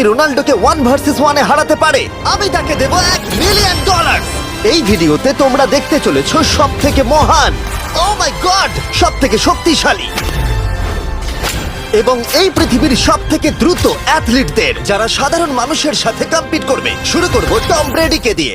যদি রোনাল্ডোকে one versus ওয়ানে হারাতে পারে, আমি তাকে দেব এক মিলিয়ন ডলার এই ভিডিওতে তোমরা দেখতে চলেছ সব থেকে মহান ও মাই গড সব থেকে শক্তিশালী। এবং এই পৃথিবীর সব থেকে দ্রুত অ্যাথলিটদের যারা সাধারণ মানুষের সাথে কম্পিট করবে, শুরু করব টম ব্রেডিকে দিয়ে।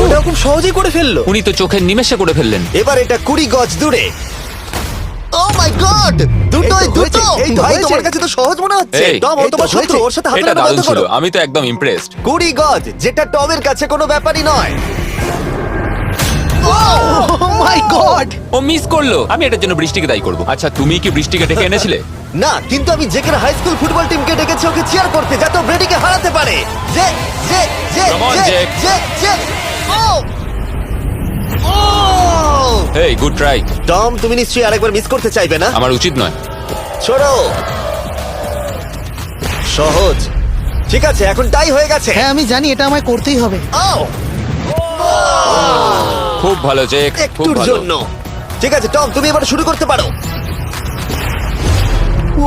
ওটা খুব সহজেই করে ফেলল। উনি তো চোখের নিমেষে করে ফেললেন। এবার এটা কুড়ি গজ দূরে। ও মাই গড দুটোই দুটো হয়েছে, এই তো ভাই তোমার কাছে তো সহজ মনে হচ্ছে। এই, টম ও এই তো তোমার শত্রু হয়েছে। ওর সাথে হাত এটা মেলানো দারুণ বন্ধ ছিল করো। আমি তো একদম ইমপ্রেসড কুড়ি গজ যেটা টমের কাছে কোনো ব্যাপারই নয়। ও মাই গড ও মিস করল। আমি এটার জন্য বৃষ্টিকে দায়ী করব। আচ্ছা তুমি কি বৃষ্টিকে ডেকে এনেছিলে? না কিন্তু আমি জেকের হাই স্কুল ফুটবল টিমকে ডেকেছি ওকে চিয়ার করতে যাতে ও ব্রেডিকে হারাতে পারে। Come on, Jake. ও ও এই গুড ট্রাই টম তুমি নিশ্চয়ই আরেকবার মিস করতে চাইবে না? আমার উচিত নয়। ছোড়ো। সহজ। ঠিক আছে এখন টাই হয়ে গেছে। হ্যাঁ আমি জানি এটা আমায় করতেই হবে। ও খুব ভালো জেক খুব একটুর ভালো। জন্য। ঠিক আছে টম তুমি এবার শুরু করতে পারো। ও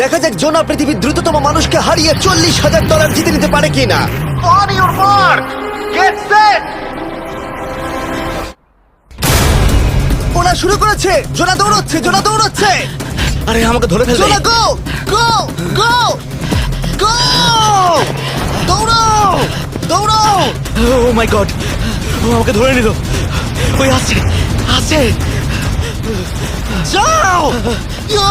দেখা যাক জোনা পৃথিবীর দ্রুততম মানুষকে হারিয়ে চল্লিশ হাজার ডলার জিতে নিতে পারে কিনা। On your mark get set ওরা শুরু করেছে। জোনা দৌড়চ্ছে জোনা দৌড়চ্ছে। আরে আমাকে ধরে ফেলবে। জোনা গো গো গো গো দৌড়াও দৌড়াও ও মাই গড ও আমাকে ধরে নিল। ওই আসছে আসছে। যাও! ইয়ো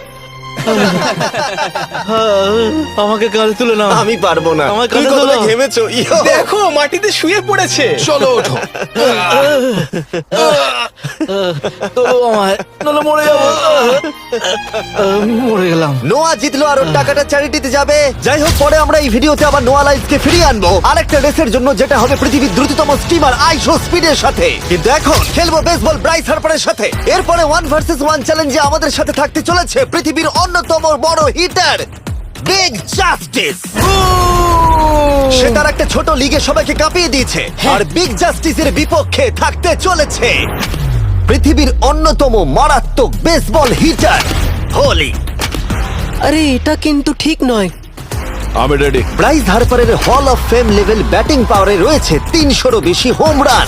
আমাকে কাঁধে তুলে না আমি পারব না। আমার তুমি কাঁধে কতটা তোলো। ঘেমেছো? ইয়ো। দেখো মাটিতে শুয়ে পড়েছে। চলো ওঠো। তো আমায় নলে মরে যাব। আহ, মরে গেলাম। নোয়া জিতলো আর ওর টাকাটা চ্যারিটিতে যাবে। যাই হোক পরে আমরা এই ভিডিওতে আবার নোয়া লাইফকে ফিরিয়ে আনব। আরেকটা রেসের জন্য যেটা হবে পৃথিবীর দ্রুততম স্টিমার আইশো স্পিডের সাথে। কিন্তু এখন খেলব বেসবল ব্রাইস হার্পারের সাথে। এরপরে ওয়ান ভার্সেস ওয়ান চ্যালেঞ্জে আমাদের সাথে থাকতে চলেছে পৃথিবীর অন্যতম বড় হিটার বিগ জাস্টিস সে তার একটা ছোট লিগে সবাইকে কাঁপিয়ে দিয়েছে আর বিগ জাস্টিসের বিপক্ষে থাকতে চলেছে। পৃথিবীর অন্যতম মারাত্মক বেসবল হিটার হোলি আরে এটা কিন্তু ঠিক নয়। আমি ready Bryce হারপারের hall of fame level batting পাওয়ারে রয়েছে তিনশোরও বেশি হোম রান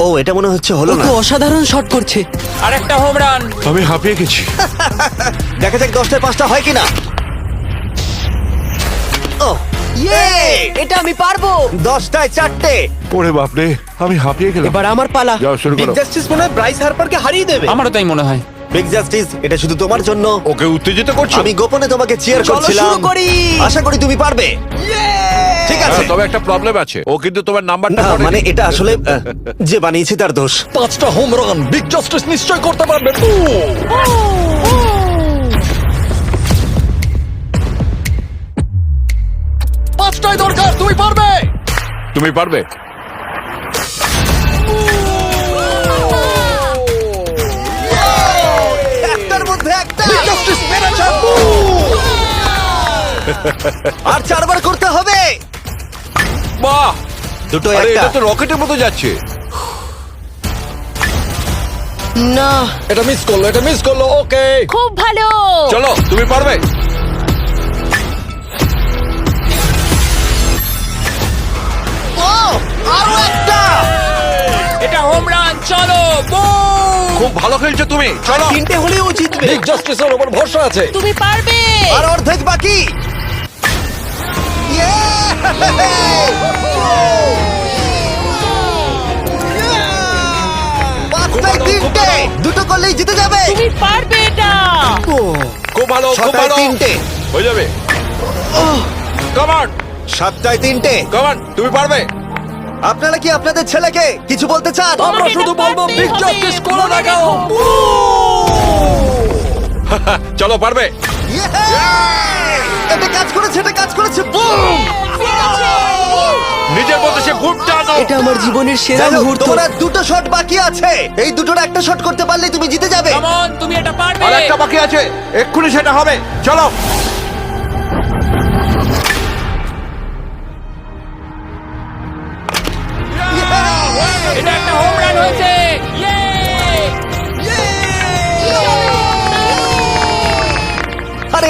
ও এটা মনে হচ্ছে হলো না। তো অসাধারণ শট করছে। আর একটা হোম রান আমি হাঁপিয়ে গেছি। দেখা যাক দশটায় পাঁচটা হয় কিনা। ও ইয়ে এটা আমি পারব। দশটায় চারটে। ওরে বাপরে আমি হাঁপিয়ে গেলাম। এবার আমার পালা। যাও শুরু করো। জাস্টিস মনে হয় ব্রাইস হারপারকে হারিয়ে দেবে। আমারও তাই মনে হয়। বিগ জাস্টিস এটা শুধু তোমার জন্য। ওকে উত্তেজিত করছ? আমি গোপনে তোমাকে চিয়ার চলো করছিলাম। শুরু করি। আশা করি তুমি পারবে। ঠিক আছে। হ্যাঁ, তবে একটা প্রবলেম আছে। ও কিন্তু তোমার নাম্বারটা না মানে এটা আসলে আহ, যে বানিয়েছে তার দোষ। পাঁচটা হোম রান বিগ জাস্টিস নিশ্চয় করতে পারবে। পাঁচটাই দরকার তুমি পারবে? তুমি পারবে? আর চারবার করতে হবে। বাহ! দুটো আরে একটা। এটা তো রকেটের মতো যাচ্ছে। না। এটা মিস করল এটা মিস করল ওকে খুব ভালো। চলো তুমি পারবে? ও আরও একটা। এটা হোম রান চলো boom! খুব ভালো খেলছো তুমি চলো। তিনটে হলেও ও জিতবে। বিগ জাস্টিসের উপর ভরসা আছে। তুমি পারবে। আর অর্ধেক বাকি। পাঁচটায় তিনটে। দুটো করলেই জিতে যাবে। তুমি পারবে এটা। খুব ভালো খুব ছটায় ভালো। তিনটে। হয়ে যাবে। কমান সাতটায় তিনটে। কমান তুমি পারবে। আপনারা কি আপনাদের ছেলেকে কিছু বলতে চান? আমরা শুধু বলব বিগ জাস্টিস করো না কেন? চলো পারবে। Yeah! এটা কাজ করেছে এটা কাজ করেছে। বুম নিজের মধ্যে সে ফুট টানো এটা আমার জীবনের সেরা যাই হোক, মুহূর্ত। তোমার আর দুটো শট বাকি আছে। এই দুটোর একটা শট করতে পারলে তুমি জিতে যাবে। Come তুমি এটা পারবে। আর একটা বাকি আছে। এক্ষুনি সেটা হবে। চলো।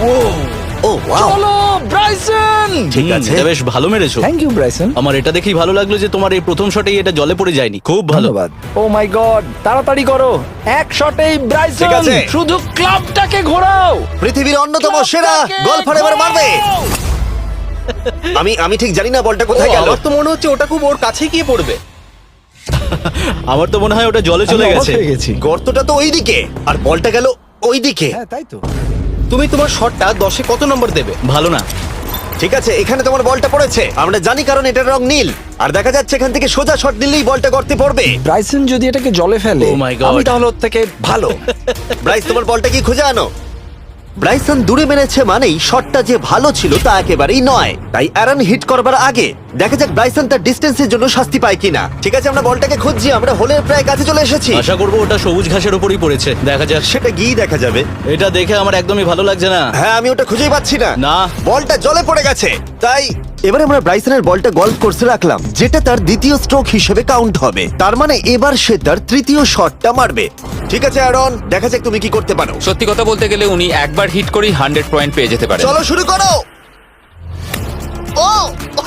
ও ওয়াও চলো ব্রাইসন! ঠিক আছে। এটা বেশ ভালো মেরেছো। Thank you Bryson. আমার এটা দেখেই ভালো লাগল যে তোমার এই প্রথম শটেই এটা জলে পড়ে যায়নি। খুব ভালো। ধন্যবাদ। ও মাই গড তাড়াতাড়ি করো। এক শটেই ঠিক আছে। শুধু ক্লাবটাকে ঘোরাও। পৃথিবীর অন্যতম সেরা গলফার এবার মারবে। আমি আমি ঠিক জানি না বলটা কোথায় গেল। আমার তো মনে হচ্ছে ওটা খুব ওর কাছে গিয়ে পড়বে। আমার তো মনে হয় ওটা জলে চলে গেছে। গেছি। গর্তটা তো ওইদিকে আর বলটা গেল ওইদিকে। হ্যাঁ তাই তো। তুমি তোমার শটটা দশে কত নম্বর দেবে? ভালো না। ঠিক আছে এখানে তোমার বলটা পড়েছে। আমরা জানি কারণ এটার রং নীল। আর দেখা যাচ্ছে এখান থেকে সোজা শট দিলেই বলটা গর্তে পড়বে। ব্রাইসন যদি এটাকে জলে ফেলে Oh. আমি তাহলে ওর থেকে ভালো। ব্রাইস তোমার বলটা কি খুঁজে আনো? ব্রাইসন দূরে মেরেছে মানেই শটটা যে ভালো ছিল তা একেবারেই নয়। তাই অ্যারন হিট করবার আগে দেখা যাক ব্রাইসন তার ডিস্টেন্সের জন্য শাস্তি পায় কিনা। ঠিক আছে আমরা বলটাকে খুঁজছি আমরা হোলের প্রায় কাছে চলে এসেছি। আশা করব ওটা সবুজ ঘাসের উপরই পড়েছে দেখা যাক। সেটা গিয়ে দেখা যাবে। এটা দেখে আমার একদমই ভালো লাগছে না। হ্যাঁ আমি ওটা খুঁজেই পাচ্ছি না। না। বলটা জলে পড়ে গেছে। তাই এবারে আমরা ব্রাইসনের বলটা গল্ফ কোর্সে রাখলাম যেটা তার দ্বিতীয় স্ট্রোক হিসেবে কাউন্ট হবে। তার মানে এবার সে তার তৃতীয় শটটা মারবে। ঠিক আছে অ্যারন দেখা যাক তুমি কি করতে পারো। সত্যি কথা বলতে গেলে উনি একবার হিট করেই হান্ড্রেড পয়েন্ট পেয়ে যেতে পারে চলো শুরু করো! ও!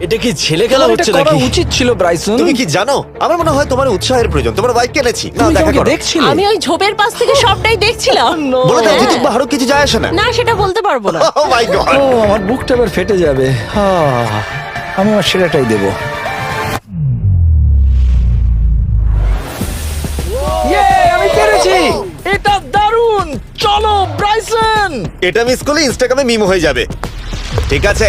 এটা কি ছেলে খেলা তোমার এটা করা নাকি? উচিত ছিল ব্রাইসন। তুমি কি জানো? আমার মনে হয় তোমার উৎসাহের প্রয়োজন। তোমার বাইক কিনেছি তুমি কি দেখা আমাকে করো। দেখছিলে? আমি ওই ঝোপের পাশ থেকে সবটাই দেখছিলাম। বলে দাও হ্যাঁ। জিতুক বা হারুক কিছু যায় আসে না? না সেটা বলতে পারব না। ও মাই গড ও আমার বুকটা এবার ফেটে যাবে। আহ, আমি আমার সেরাটাই দেব। আমি পেরেছি এটা দারুণ। চলো ব্রাইসন। এটা মিস করলে ইনস্টাগ্রামে মিম হয়ে যাবে। ঠিক আছে।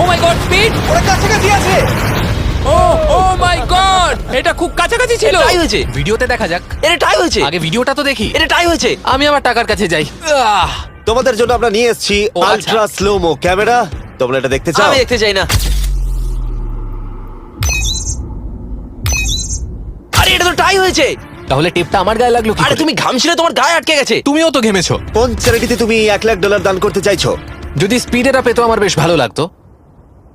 ও মাই গড স্পিড ওরা কাছাকাছি আছে। ও ও মাই গড এটা খুব কাছাকাছি ছিল। টাই হয়েছে। ভিডিওতে দেখা যাক। এটা টাই হয়েছে। আগে ভিডিওটা তো দেখি। এটা টাই হয়েছে। আমি আমার টাকার কাছে যাই। আহ! তোমাদের জন্য আমরা নিয়ে এসেছি ও, আচ্ছা। আলট্রা স্লোমো ক্যামেরা তোমরা এটা দেখতে চাও? আমি দেখতে চাই না। আরে এটা তো টাই হয়েছে। তাহলে টেপটা আমার গায়ে লাগল কি আরে করে? তুমি ঘামছিলে তোমার গায়ে আটকে গেছে। তুমিও তো ঘেমেছো। কোন চ্যারিটিতে তুমি এক লাখ ডলার দান করতে চাইছো? যদি স্পিডেরা পেতো আমার বেশ ভালো লাগতো।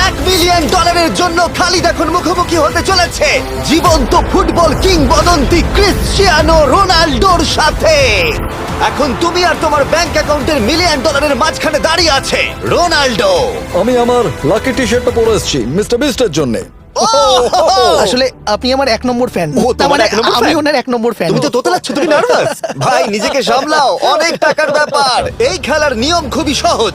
এক মিলিয়ন ডলারের জন্য খালিদ এখন মুখোমুখি হতে চলেছে। জীবন্ত ফুটবল কিংবদন্তি ক্রিশ্চিয়ানো রোনাল্ডোর সাথে। এখন তুমি আর তোমার ব্যাংক অ্যাকাউন্টের মিলিয়ন ডলারের মাঝখানে দাঁড়িয়ে আছে। রোনাল্ডো। আমি আমার লাকি টি শার্টটা পরে এসেছি মিস্টার বিস্টের জন্য। আসলে আপনি আমার এক নম্বর ফ্যান ও, তোমার মানে এক নম্বর আমি fan? ওনার এক নম্বর ফ্যান তুমি তো তোতলাচ্ছ তুমি নার্ভাস ভাই নিজেকে সামলাও অনেক টাকার ব্যাপার। এই খেলার নিয়ম খুবই সহজ।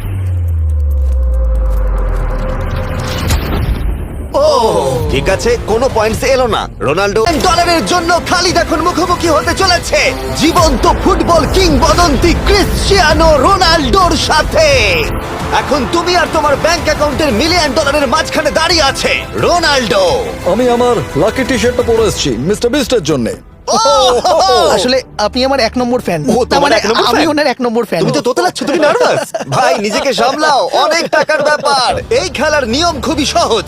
ও ঠিক আছে কোনো পয়েন্টস এলো না। রোনাল্ডো ডলারের জন্য খালিদ এখন মুখোমুখি হতে চলেছে। জীবন্ত ফুটবল কিংবদন্তি ক্রিশ্চিয়ানো রোনাল্ডোর সাথে। এখন তুমি আর তোমার ব্যাংক অ্যাকাউন্টের মিলিয়ন ডলারের মাঝখানে দাঁড়িয়ে আছে। রোনাল্ডো। আমি আমার লাকি টি শার্টটা পরে এসেছি মিস্টার বিস্টের জন্য। আসলে আপনি আমার এক নম্বর ফ্যান ও, তোমার এক নম্বর আমি ওনার এক নম্বর ফ্যান তুমি তো তোতলাচ্ছ তুমি নার্ভাস ভাই নিজেকে সামলাও অনেক টাকার ব্যাপার। এই খেলার নিয়ম খুবই সহজ।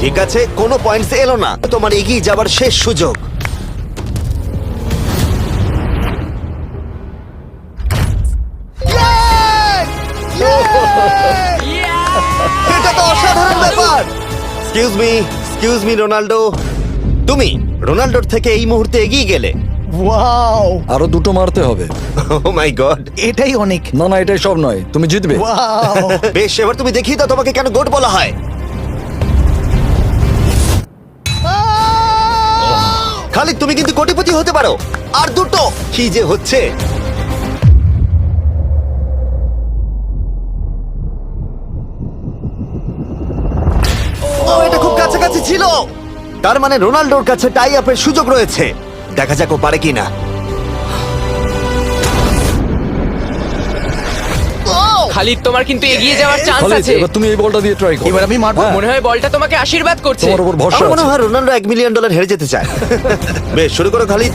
ঠিক আছে কোনো পয়েন্টস এলো না। তোমার এগিয়ে যাবার শেষ সুযোগ। এটা তো অসাধারণ ব্যাপার। Excuse me excuse me Ronaldo. তুমি রোনাল্ডোর থেকে এই মুহূর্তে এগিয়ে গেলে। ওয়াও আরও দুটো মারতে হবে। ও মাই গড এটাই অনেক। না না এটাই সব নয়। তুমি জিতবে। ওয়াও বেশ এবার তুমি দেখিয়ে দাও তোমাকে কেন গোট বলা হয়। খালিদ, তুমি কিন্তু কোটিপতি হতে পারো। আর দুটো, কি যে হচ্ছে? ছিল। তার মানে রোনাল্ডোর কাছে টাই আপের সুযোগ রয়েছে। দেখা যাক ও পারে কিনা। খালিদ তোমার কিন্তু এগিয়ে যাওয়ার চান্স আছে। এবার তুমি এই বলটা দিয়ে ট্রাই করো। এবার আমি মারবো? হ্যাঁ, মনে হয় বলটা তোমাকে আশীর্বাদ করছে। তোমার উপর ভরসা আমার মনে আছে। হয় রোনাল্ডো এক মিলিয়ন ডলার হেরে যেতে চায়। বেশ শুরু করো খালিদ।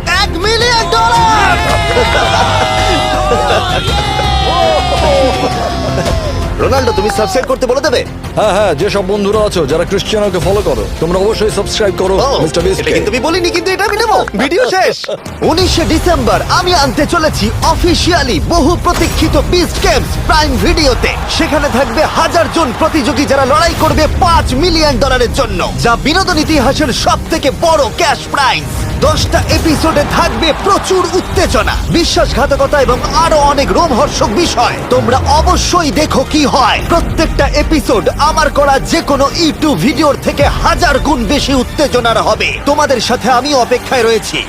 রোনাল্ডো তুমি সাবস্ক্রাইব করতে বলে দেবে? হ্যাঁ হ্যাঁ যে সব বন্ধুরা আছো যারা ক্রিশ্চিয়ানোকে ফলো করো তোমরা অবশ্যই সাবস্ক্রাইব করো ও, মিস্টার বিস্ট এটা কিন্তু আমি বলিনি কিন্তু এটা আমি নেব। ভিডিও শেষ। উনিশে ডিসেম্বর আমি আনতে চলেছি অফিসিয়ালি বহু প্রতীক্ষিত বিস্ট গেমস প্রাইম ভিডিওতে সেখানে থাকবে হাজার জন প্রতিযোগী যারা লড়াই করবে পাঁচ মিলিয়ন ডলারের জন্য যা বিনোদন ইতিহাসের সব থেকে বড় ক্যাশ প্রাইজ দশটা এপিসোডে থাকবে প্রচুর উত্তেজনা, বিশ্বাসঘাতকতা এবং আরও অনেক রোমহর্ষক বিষয়। তোমরা অবশ্যই দেখো কি হয়। প্রত্যেকটা এপিসোড আমার করা যে কোনো ইউটিউব ভিডিওর থেকে হাজার গুণ বেশি উত্তেজনার হবে। তোমাদের সাথে আমি অপেক্ষায় রয়েছি।